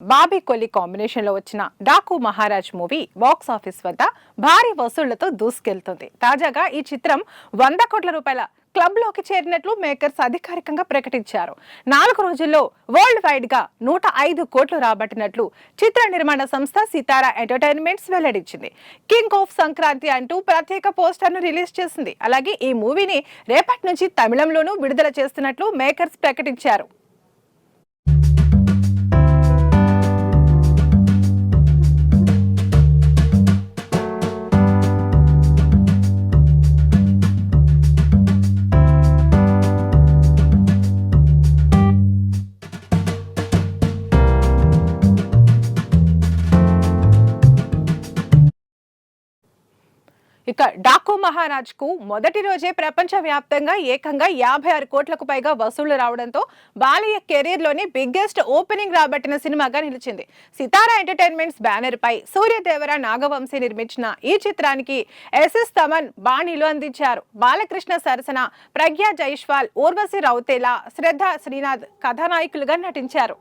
బాబీ కొల్లి కాంబినేషన్లో వచ్చిన Daaku Maharaj movie box office వద్ద భారీ వసూళ్ళతో దూసుకెళ్తుంది. తాజాగా ఈ చిత్రం వంద కోట్ల రూపాయల క్లబ్లోకి చేరినట్లు మేకర్స్ అధికారికంగా ప్రకటించారు. నాలుగు రోజుల్లో వరల్డ్ వైడ్గా నూట ఐదు కోట్లు రాబట్టినట్లు చిత్ర నిర్మాణ సంస్థ సితారా ఎంటర్టైన్మెంట్స్ వెల్లడించింది. కింగ్ ఆఫ్ సంక్రాంతి అంటూ ప్రత్యేక పోస్టర్ను రిలీజ్ చేసింది. అలాగే ఈ మూవీని రేపటి నుంచి తమిళంలోనూ విడుదల చేస్తున్నట్లు మేకర్స్ ప్రకటించారు. ఇక డాకు మహారాజ్కు మొదటి రోజే ప్రపంచ వ్యాప్తంగా ఏకంగా యాభై ఆరు కోట్లకు పైగా వసూళ్ళు రావడంతో బాలయ్య కెరీర్లోని బిగ్గెస్ట్ ఓపెనింగ్ రాబట్టిన సినిమాగా నిలిచింది. సితారా ఎంటర్టైన్మెంట్స్ బ్యానర్ పై సూర్యదేవర నాగవంశీ నిర్మించిన ఈ చిత్రానికి ఎస్ఎస్ తమన్ బాణీలు అందించారు. బాలకృష్ణ సరసన ప్రజ్ఞా జైష్వాల్ ఊర్వశి రౌతేలా శ్రద్ధ శ్రీనాథ్ కథానాయకులుగా నటించారు.